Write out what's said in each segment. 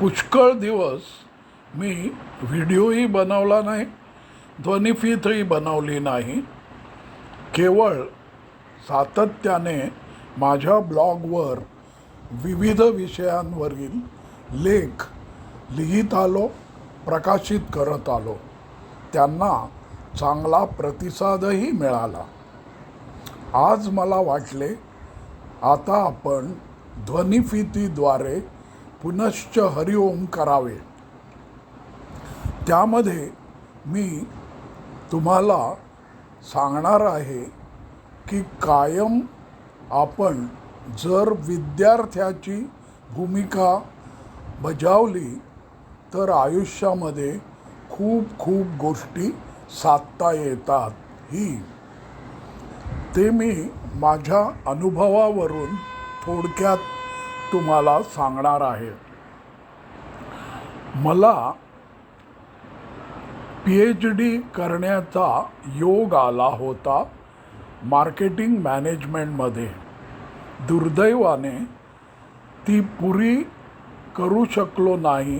पुष्कळ दिवस मी व्हिडिओही बनवला नाही ध्वनिफीतही बनवली नाही. केवळ सातत्याने माझ्या ब्लॉगवर विविध विषयांवरील लेख लिहित आलो प्रकाशित करत आलो. त्यांना चांगला प्रतिसादही मिळाला. आज मला वाटले आता आपण ध्वनिफितीद्वारे पुनश्च हरिओम करावे. त्यामध्ये मी तुम्हाला सांगणार आहे की कायम आपण जर विद्यार्थ्याची भूमिका बजावली तर आयुष्यामध्ये खूप खूप गोष्टी साधता येतात. ही. ते मी माझ्या अनुभवावरून थोडक्यात तुम्हाला सांगणार आहे. मला पी एच डी करण्याचा योग आला होता मार्केटिंग मॅनेजमेंटमध्ये. दुर्दैवाने ती पुरी करू शकलो नाही.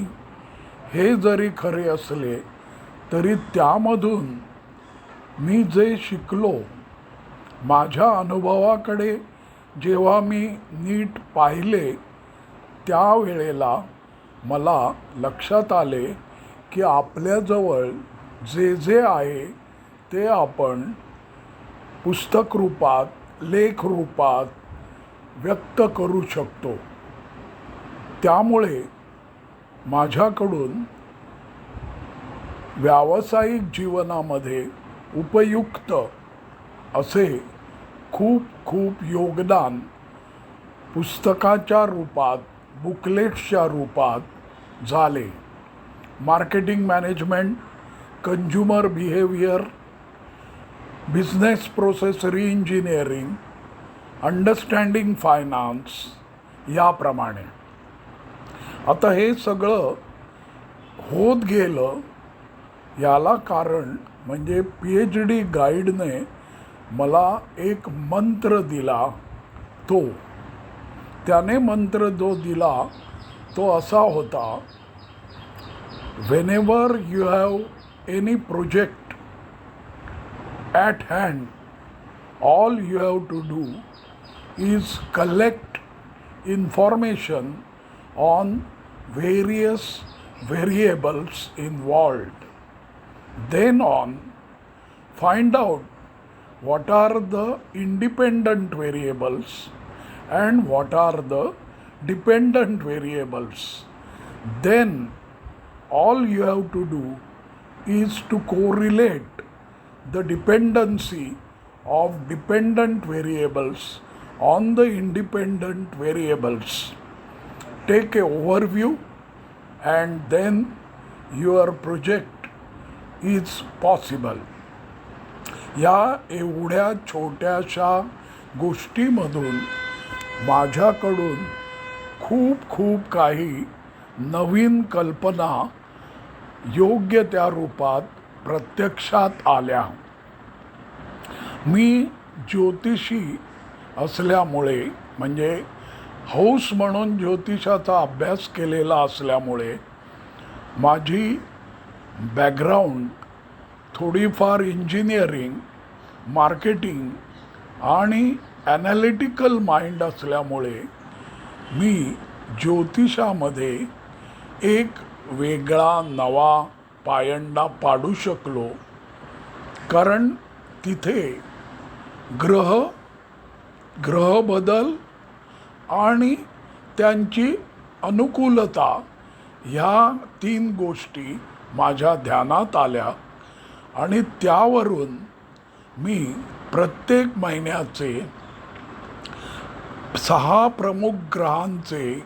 हे जरी खरे असले तरी त्यामधून मी जे शिकलो माझ्या अनुभवाकडे जेव्हा मी नीट पाहिले त्यावेळेला मला लक्षात आले की आपल्याजवळ जे जे आहे ते आपण पुस्तक रूपात लेख रूपात व्यक्त करू शकतो. त्यामुळे माझ्याकडून व्यावसायिक जीवनामध्ये उपयुक्त असे खूप खूप योगदान. पुस्तकाच्या रूपात बुकलेट्सच्या रूपात झाले. Marketing management consumer behaviour business process reengineering understanding finance याप्रमाणे. आता हे सगळं होत गेलं याला कारण म्हणजे पी एच डी गाईडने मला एक मंत्र दिला तो त्याने मंत्र जो दिला तो असा होता when you have any project at hand all you have to do is collect information on various variables involved. Then on find out what are the independent variables and what are the dependent variables. Then all you have to do is to correlate the dependency of dependent variables on the independent variables. Take a overview and then your project is possible. या एवढ्या छोट्याशा गोष्टीमधून माझ्याकडून खूप खूप काही नवीन कल्पना योग्य त्या रूपात प्रत्यक्षात आल्या. मी ज्योतिषी असल्यामुळे म्हणजे हौस म्हणून ज्योतिषाचा अभ्यास केलेला असल्यामुळे माझी बॅकग्राऊंड थोडीफार इंजिनिअरिंग मार्केटिंग आणि ॲनालिटिकल माइंड असल्यामुळे मी ज्योतिषामध्ये एक वेगळा नवा पायंडा पाडू शकलो. कारण तिथे ग्रह ग्रह बदल आणि त्यांची अनुकूलता ह्या तीन गोष्टी माझ्या ध्यानात आल्या आणि त्यावरून मी प्रत्येक महिन्याचे सहा प्रमुख ग्रहांचे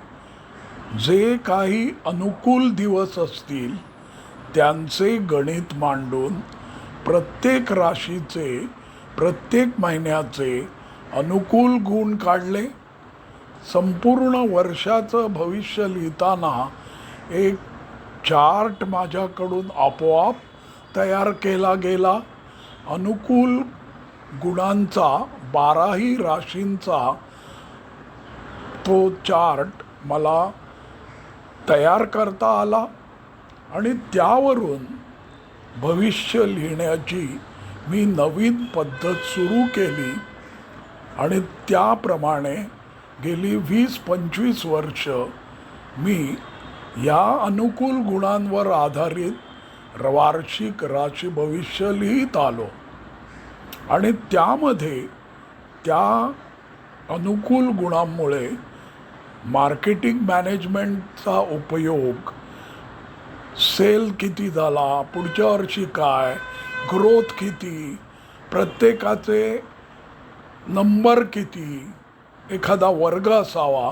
जे काही अनुकूल दिवस असतील त्यांचे गणित मांडून प्रत्येक राशीचे प्रत्येक महिन्याचे अनुकूल गुण काढले. संपूर्ण वर्षाचं भविष्य लिहिताना एक चार्ट माझ्याकडून आपोआप तयार केला गेला. अनुकूल गुणांचा बाराही राशींचा तो चार्ट मला तयार करता आला आणि त्यावरून भविष्य लिहिण्याची मी नवीन पद्धत सुरू केली आणि त्याप्रमाणे गेली वीस पंचवीस वर्ष मी या अनुकूल गुणांवर आधारित वार्षिक राशी भविष्य लिहित आलो. आणि त्यामध्ये त्या अनुकूल गुणांमुळे मार्केटिंग मॅनेजमेंटचा उपयोग सेल किती झाला पुढच्या वर्षी काय ग्रोथ किती प्रत्येकाचे नंबर किती एखादा वर्ग असावा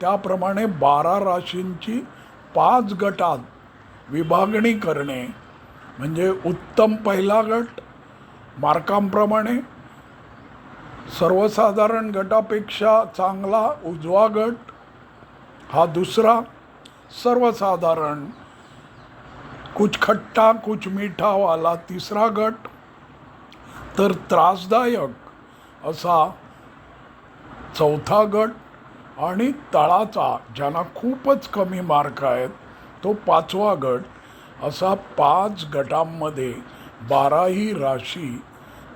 त्याप्रमाणे बारा राशींची पाच गटात विभागणी करणे म्हणजे उत्तम पहिला गट मार्कांप्रमाणे सर्वसाधारण गटापेक्षा चांगला उजवा गट हा दुसरा सर्वसाधारण कुछ खट्टा कुछ मीठा वाला तिसरा गट तर त्रासदायक असा चौथा गट आणि तळाचा ज्यांना खूपच कमी मार्क आहेत तो पाचवा गट असा पाच गटांमध्ये बाराही राशी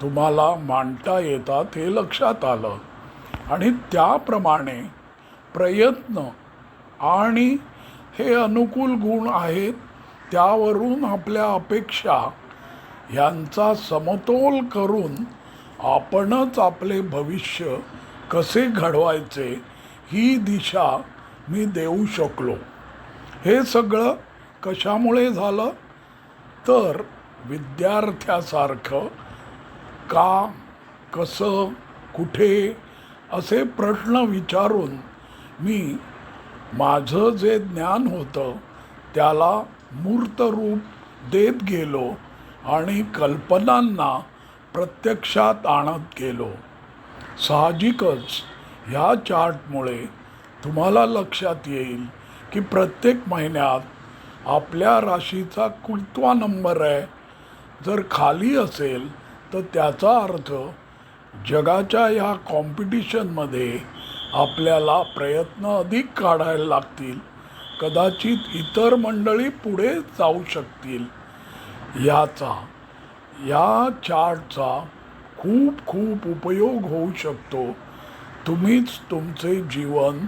तुम्हाला मांडता येतात हे लक्षात आलं. आणि त्याप्रमाणे प्रयत्न आणि हे अनुकूल गुण आहेत त्यावरून आपल्या अपेक्षा यांचा समतोल करून आपणच आपले भविष्य कसे घडवायचे ही दिशा मी देऊ शकलो. हे सगळं कशामुळे झालं? तर विद्यार्थ्यासारखं का कसं कुठे असे प्रश्न विचारून मी माझं जे ज्ञान होतं त्याला मूर्त रूप देत गेलो आणि कल्पनांना प्रत्यक्षात आणत गेलो. साहजिकच ह्या चार्टमुळे तुम्हाला लक्षात येईल की प्रत्येक महिन्यात आपल्या राशीचा कुठवा नंबर आहे. जर खाली असेल तर त्याचा अर्थ जगाच्या ह्या कॉम्पिटिशनमध्ये आपल्याला प्रयत्न अधिक काढायला लागतील. कदाचित इतर मंडळी पुढे जाऊ शकतील. याचा या चार्टचा खूप खूप उपयोग होऊ शकतो. तुम्हीच तुमचे जीवन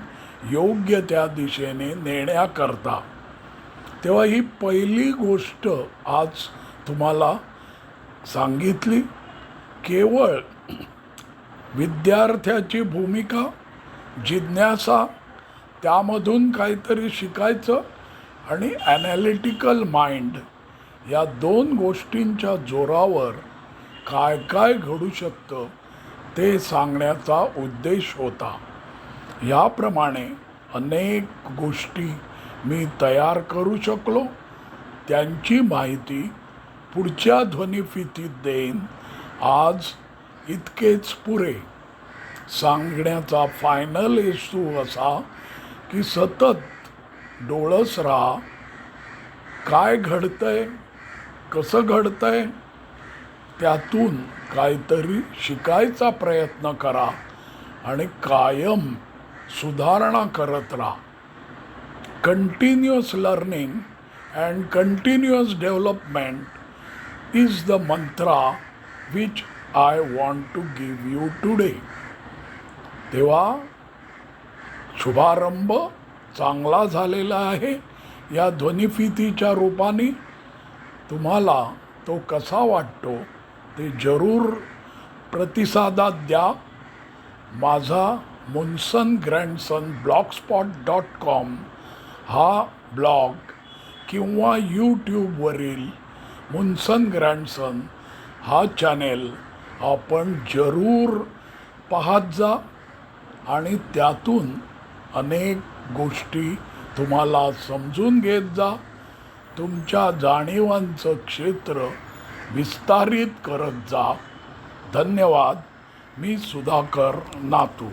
योग्य त्या दिशेने नेण्याकरता. तेव्हा ही पहिली गोष्ट आज तुम्हाला सांगितली. केवळ विद्यार्थ्याची भूमिका जिज्ञासा त्यामधून काहीतरी शिकायचं आणि ॲनालिटिकल माइंड या दोन गोष्टींच्या जोरावर काय काय घडू शकतं ते सांगण्याचा उद्देश होता. याप्रमाणे अनेक गोष्टी मी तयार करू शकलो. त्यांची माहिती पुढच्या ध्वनिफितीत देईन. आज इतकेच पुरे. सांगण्याचा फायनल हेतू असा की सतत डोळस राहा. काय घडतंय? कसं घडतंय? त्यातून काहीतरी शिकायचा प्रयत्न करा आणि कायम सुधारणा करत राहा. Continuous learning and continuous development is the mantra which I want to give you today तेव्हा शुभारंभ चांगला झालेला आहे या ध्वनिफितीच्या रूपाने. तुम्हाला तो कसा वाटतो ते जरूर प्रतिसादात द्या. माझा मुन्सन ग्रँडसन ब्लॉगस्पॉट डॉट कॉम हा ब्लॉग किंवा यूट्यूबवरील मुन्सन ग्रँडसन हा चॅनेल आपण जरूर पाहत जा आणि त्यातून अनेक गोष्टी तुम्हाला समजून घेत जा. तुमच्या जाणीवांचं क्षेत्र विस्तारित करत जा. धन्यवाद. मी सुधाकर नातू.